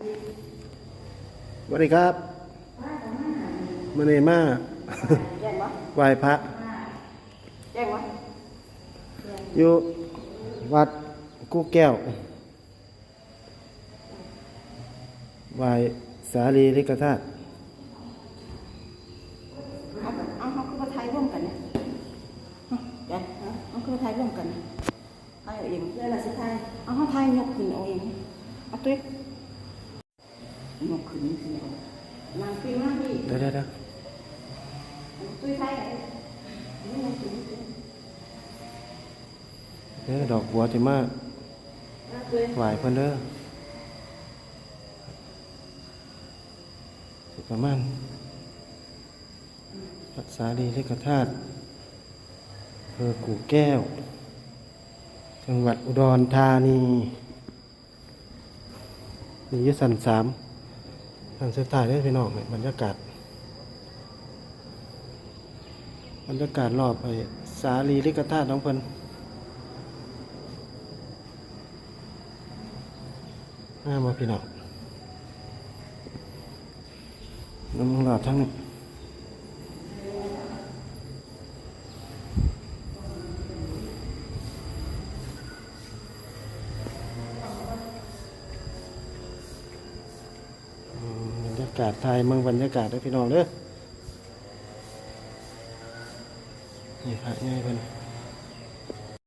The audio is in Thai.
สวัสดีครับมื่อนี้มาแจ้งวะไหว้พระแจ้งวะอยู่วัดกู้แก้วไหว้สารีริกธาตุเอาเอาเขาคือมาไทยร่วมกันเนี่ยเดี๋ยวเอาคือมาไทยร่วมกันไทยเอาเองเรื่องอะไรสิไทยเอาเขาไทยยกขึ้นเอาเองเอาตุ้ย ยกขึ้นสิเอานางฟิวนั่งพี่เดี๋ยวเดี๋ยวเดี๋ยวตุ้ยไทยเอานี่ยกขึ้นเดี๋ยวดอกบัวจะมาเอายไหวเพิ่นเด้อสิประมาณวัดสารีริกธาตุเภอกู่แก้ว จังหวัดอุดรธานีมียสันสาม ทางเส้นใต้ได้พี่น้องเนี่ยบรรยากาศ บรรยากาศรอบไปสาลีลิกธาตุน้องเพิ่นน่ามาพี่น้องน้ำหลอดทั้งนี้ากาศไทยเมืองบรรยากาศได้อพี่น้องเด้อนี่พระง่ายเพิ่น